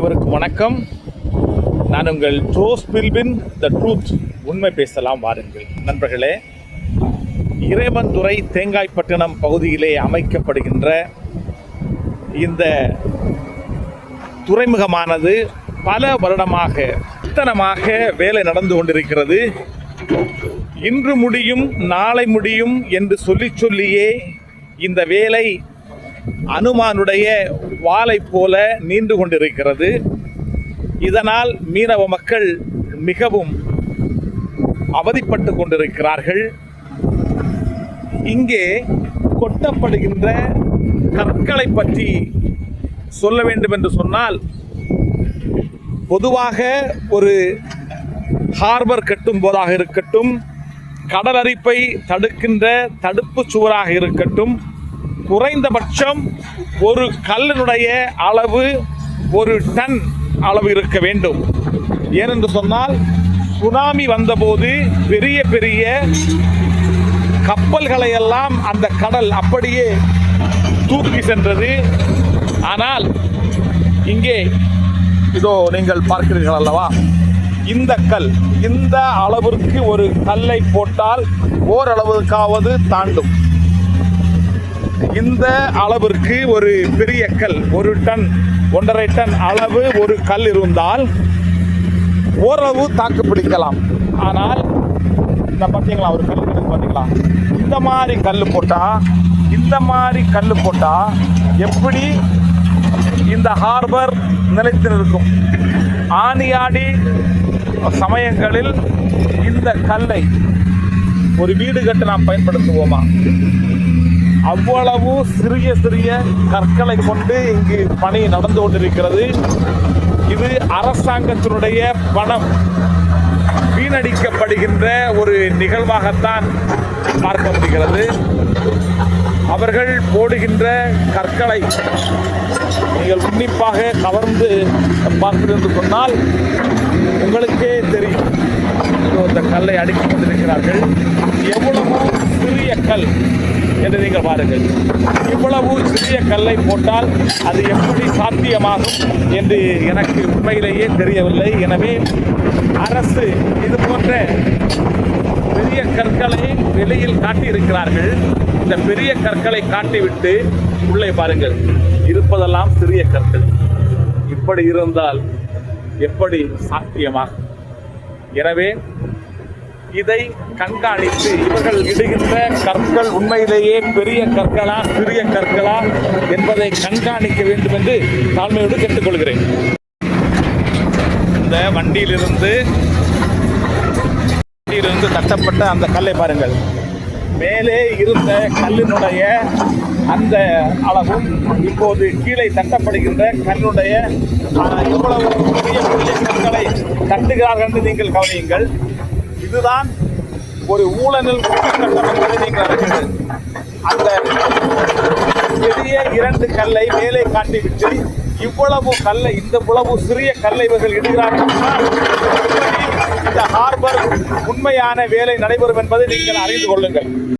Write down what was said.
அனைவருக்கும் வணக்கம். நான் உங்கள் ஜோஸ் பில்பின் த ட்ரூத் உண்மை பேசலாம் வாருங்கள். நண்பர்களே இறைவன்துறை தேங்காய்பட்டினம் பகுதியிலே அமைக்கப்படுகின்ற இந்த துறைமுகமானது பல வருடமாக இத்தனமாக வேலை நடந்து கொண்டிருக்கிறது. இன்று முடியும் நாளை முடியும் என்று சொல்லி சொல்லியே இந்த வேலை அனுமானுடைய வாளை போல நீண்டு கொண்டிருக்கிறது. இதனால் மீனவ மக்கள் மிகவும் அவதிப்பட்டு கொண்டிருக்கிறார்கள். இங்கே கொட்டப்படுகின்ற கற்களை பற்றி சொல்ல வேண்டும் என்று சொன்னால் பொதுவாக ஒரு ஹார்பர் கட்டும் போதாக இருக்கட்டும் கடலரிப்பை தடுக்கின்ற தடுப்பு சுவராக இருக்கட்டும் குறைந்தபட்சம் ஒரு கல்லினுடைய அளவு ஒரு டன் அளவு இருக்க வேண்டும். ஏனென்று சொன்னால் சுனாமி வந்தபோது பெரிய பெரிய கப்பல்களை எல்லாம் அந்த கடல் அப்படியே தூக்கி சென்றது. ஆனால் இங்கே இதோ நீங்கள் பார்க்கிறீர்கள் அல்லவா? இந்த கல் இந்த அளவிற்கு ஒரு கல்லை போட்டால் ஓரளவுக்காவது தாண்டும். இந்த அளவிற்கு ஒரு பெரிய கல் ஒரு டன் ஒன்றரை டன் அளவு ஒரு கல் இருந்தால் ஓரளவு தாக்கு பிடிக்கலாம். ஆனால் இந்த பார்த்தீங்களா ஒரு கல் பார்த்தீங்களா இந்த மாதிரி கல் போட்டால் இந்த மாதிரி கல் போட்டால் எப்படி இந்த ஹார்பர் நிலைத்து நிற்கும் ஆணியாடி சமயங்களில் இந்த கல்லை ஒரு வீடு கட்ட நாம் பயன்படுத்துவோமா? அவ்வளவு சிறிய சிறிய கற்களை கொண்டு இங்கு பணி நடந்து கொண்டிருக்கிறது. இது அரசாங்கத்தினுடைய பணம். வீணடிக்கப்படுகின்ற ஒரு நிகழ்வாகத்தான் பார்க்க முடிகிறது அவர்கள் போடுகின்ற கற்களை நீங்கள் உன்னிப்பாக கவர்ந்து பார்க்கிறது என்று சொன்னால் உங்களுக்கே தெரியும். இந்த கல்லை அடுக்கி கொண்டிருக்கிறார்கள். எவ்வளவோ சிறிய கல். என்று நீங்கள் பாருங்கள். இவ்வளவு சிறிய கல்லை போட்டால் அது எப்படி சாத்தியமாகும் என்று எனக்கு உண்மையிலேயே தெரியவில்லை. எனவே அரசு இது போன்ற பெரிய கற்களை வெளியில் காட்டியிருக்கிறார்கள். இந்த பெரிய கற்களை காட்டிவிட்டு உள்ளே பாருங்கள். இருப்பதெல்லாம் சிறிய கற்கள். இப்படி இருந்தால் எப்படி சாத்தியமாகும்? எனவே இதை கண்காணித்து இவர்கள் இடுகின்ற கற்கள் உண்மையிலேயே பெரிய கற்களா சிறிய கற்களா என்பதை கண்காணிக்க வேண்டும் என்று தாழ்மையோடு கேட்டுக்கொள்கிறேன். இந்த வண்டியிலிருந்து வண்டியிலிருந்து தட்டப்பட்ட அந்த கல்லை பாருங்கள். மேலே இருந்த கல்லினுடைய அந்த அளவும் இப்போது கீழே தட்டப்படுகின்ற கல்லுடைய ஆஹ், எவ்வளவு பெரிய பெரிய கற்களை தட்டுகிறார்கள் என்று நீங்கள் கவனியுங்கள். இதுதான் ஒரு ஊழலில் உச்சக்கட்டம் என்பதை நீங்கள் அறிவீர்கள். அந்த பெரிய இரண்டு கல்லை மேலே காட்டிவிட்டு இவ்வளவு கல்லை இந்த இவ்வளவு சிறிய கல்லை இவர்கள் இடுகிறார்கள் இந்த ஹார்பர் உண்மையான வேலை நடைபெறும் என்பதை நீங்கள் அறிந்து கொள்ளுங்கள்.